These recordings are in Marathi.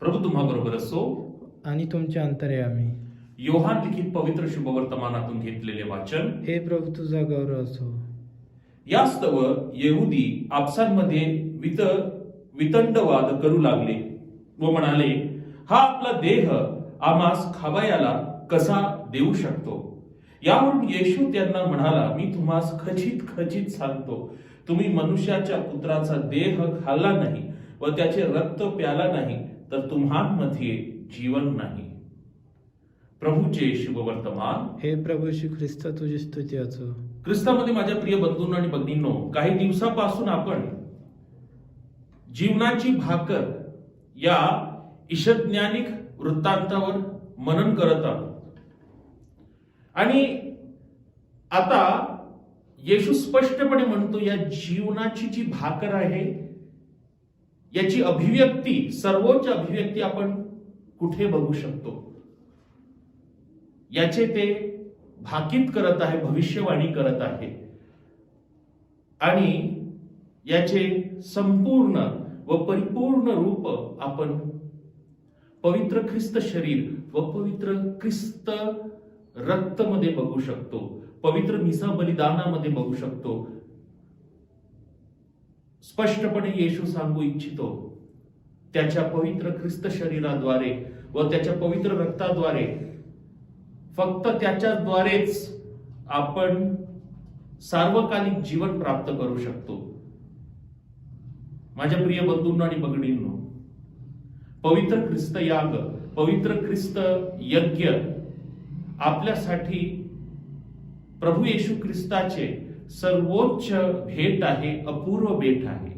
प्रभू तुम्हा बरोबर असो. आणि तुमच्या अंतर्यामी योहान लिखित पवित्र शुभवर्तमानातून घेतलेले वाचन. हे प्रभू तुझा गौरव असो. यास्तव येहुदी आपसांमध्ये वित वितंडवाद करू लागले व म्हणाले हा आपला देह आम्हास खाबायाला कसा देऊ शकतो? यावरून येशू त्यांना म्हणाला मी तुम्हास खचित खचित सांगतो. तुम्ही मनुष्याच्या पुत्राचा देह खाल्ला नाही व त्याचे रक्त प्याला नाही. तर तुम्हांमध्ये जीवन नाही. प्रभूचे शुभवर्तमान. हे प्रभू श्री ख्रिस्त तुझी स्तुती असो. ख्रिस्तामध्ये माझ्या प्रिय बंधूंनो आणि भगिनींनो काही दिवसापासून आपण जीवनाची भाकर या ईशज्ञानिक वृत्तांतावर मनन करत आहोत. आणि आता येशू स्पष्टपणे म्हणतो या जीवनाची जी भाकर आहे याची अभिव्यक्ती सर्वोच्च अभिव्यक्ती आपण कुठे बघू शकतो? याचे ते भाकीत करत आहे भविष्यवाणी करत आहे. आणि याचे संपूर्ण व परिपूर्ण रूप आपण पवित्र ख्रिस्त शरीर व पवित्र ख्रिस्त रक्त मध्ये बघू शकतो. पवित्र मिसा बलिदानामध्ये बघू शकतो. स्पष्टपणे येशू सांगू इच्छितो. त्याच्या पवित्र ख्रिस्त शरीराद्वारे व त्याच्या पवित्र रक्ताद्वारे फक्त त्याच्याद्वारेच आपण सार्वकालिक जीवन प्राप्त करू शकतो. माझ्या प्रिय बंधूंना आणि भगिनींनो पवित्र ख्रिस्त याग पवित्र ख्रिस्त यज्ञ आपल्यासाठी प्रभू येशू ख्रिस्ताचे सर्वोच्च भेट आहे अपूर्व भेट आहे.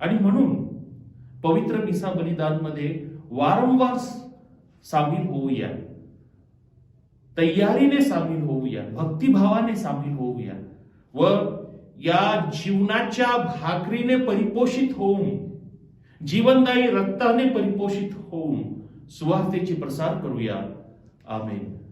आणि म्हणून पवित्र मिसा बलिदानमध्ये वारंवार सामील होऊया. तयारीने सामील होऊया. भक्तिभावाने सामील होऊया. व या जीवनाच्या भाकरीने परिपोषित होऊन जीवनदायी रक्ताने परिपोषित होऊन सुवार्तेची प्रसार करूया. आमेन.